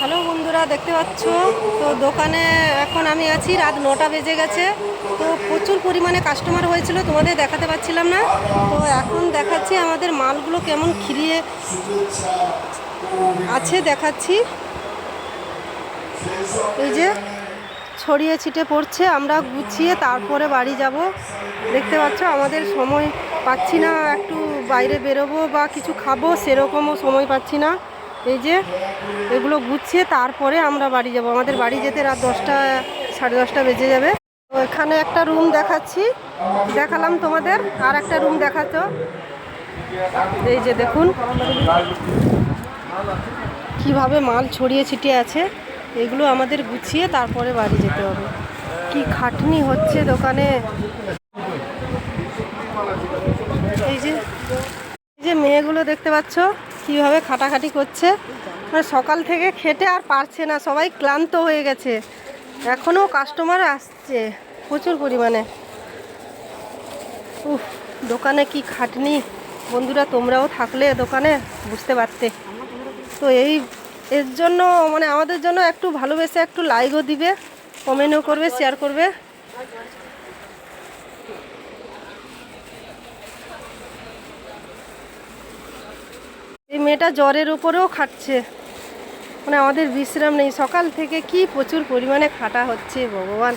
Hello বন্ধুরা, দেখতে পাচ্ছ? তো দোকানে এখন আমি আছি, রাত নটা বেজে গেছে। তো প্রচুর পরিমাণে কাস্টমার হয়েছিল, তোমাদের দেখাতে পাচ্ছিলাম না। তো এখন দেখাচ্ছি আমাদের মালগুলো কেমন খিরিয়ে আছে, দেখাচ্ছি। এই যে ছড়িয়ে ছিটে পড়ছে, আমরা গুছিয়ে তারপরে বাড়ি যাব। দেখতে পাচ্ছ, আমাদের সময় পাচ্ছি না, একটু বাইরে বেরোবো বা কিছু খাব, সেরকমও সময় পাচ্ছি না। এই যে, এগুলো গুছিয়ে তারপরে আমরা বাড়ি যাব। আমাদের বাড়ি যেতে রাত দশটা, সাড়ে দশটা বেজে যাবে। তো এখানে একটা রুম দেখাচ্ছি। দেখালাম তোমাদের, আর একটা রুম দেখাচ্ছ। এই যে দেখুন, কীভাবে মাল ছড়িয়ে ছিটিয়ে আছে। এগুলো আমাদের গুছিয়ে তারপরে বাড়ি যেতে হবে। কি খাটনি হচ্ছে দোকানে। এই যে এই যে মেয়েগুলো দেখতে পাচ্ছ? কীভাবে খাটাখাটি করছে? মানে সকাল থেকে খেটে আর পারছে না, সবাই ক্লান্ত হয়ে গেছে। এখনও কাস্টমার আসছে প্রচুর পরিমাণে। উফ, দোকানে কি খাটনি? বন্ধুরা, তোমরাও থাকলে দোকানে, বুঝতে পারতে। তো এই, এর জন্য মানে আমাদের জন্য একটু ভালোবেসে একটু লাইকও দিবে কমেন্টও করবে শেয়ার করবে। মেয়েটা জ্বরের উপরেও খাটছে মানে আমাদের বিশ্রাম নেই। সকাল থেকে কি প্রচুর পরিমাণে খাটা হচ্ছে ভগবান।